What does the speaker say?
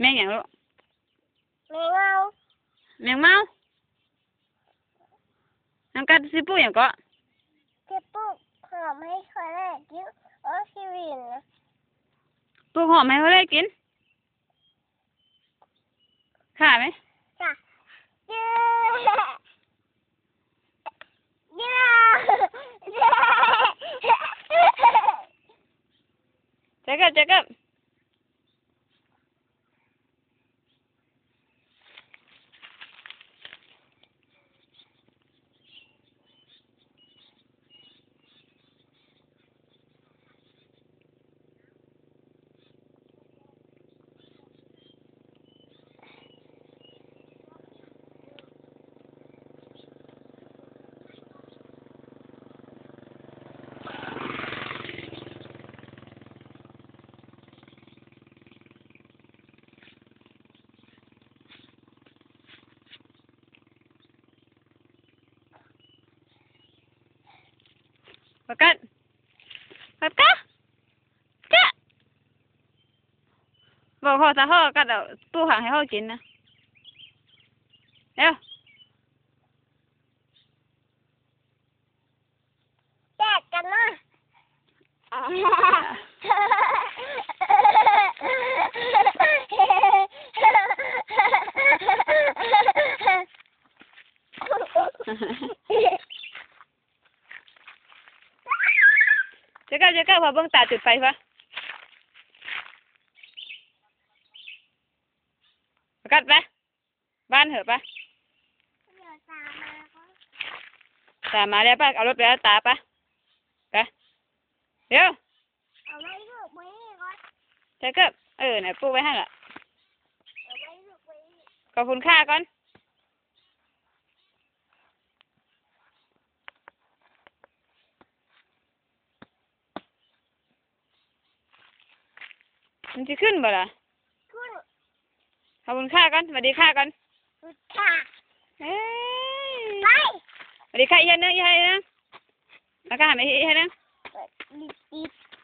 แม่งอย่างลูกไม่เอาแมงเมาน้ำกัดสิปูอย่างก็จะปลูกหอมให้คนแรกกินโอ้ชีวิตนะปลูกหอมให้เขาได้กินข่าไหมจ้ะเย้เย้เจ๊กับเจ๊กับประกัดประกัดจ๊ะบ อกพ่อถ้าพ่อกัดเอาตู้หางให้พ่อกิ นนะเร็วแจกกันนะเจ๊กับเจ๊กับพอเบิ่งตาจุดไฟปะประกัดไปบ้านเหอะปะเดี๋ยวตามมาก็ตามมาแล้วปะเอารถไปแล้วตาปะไปเดี๋ยวเอาไว้ลูกไว้นี่ก่อนเจ๊กับเออไหนปูไว้ให้ละเอาไว้ลูกไว้นี่ขอบคุณค่าก่อน มันจะขึ้นบ่ล่ะคุณขอบคุณค่าก่อนสวัสดีค่าก่อนคุณค่ะเอ้ยไปสวัสดีค่ะอีกอันหนึงอีกอันหนึงแล้วก็หันไปอีกอันหนึงลิปติดค่ะ